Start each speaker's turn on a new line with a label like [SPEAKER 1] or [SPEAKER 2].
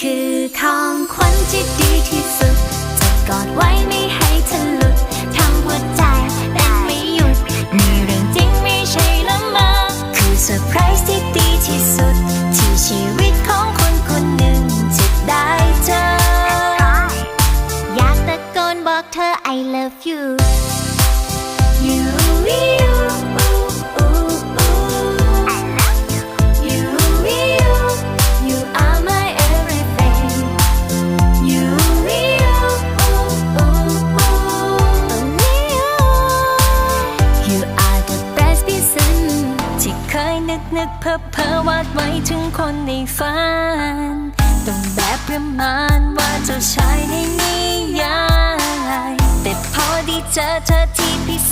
[SPEAKER 1] คือของขวัญที่ดีที่สุดจะกอดไว้ไม่ให้เธอหลุดทำหัวใจเต้นไม่หยุดนี่เรื่องจริงไม่ใช่ละเมอคือเซอร์ไพรส์ที่ดีที่สุด ที่ชีวิตของคนคนหนึ่งจะได้เจอ
[SPEAKER 2] อยากตะโกนบอกเธอ I love you
[SPEAKER 1] นึกนึกเพ้อเพ้อวาดไว้ถึงคนในฝันต้องแบบประมาณว่าเจ้าชายในนิยายแต่พอดีเจอเธอที่พิเศษ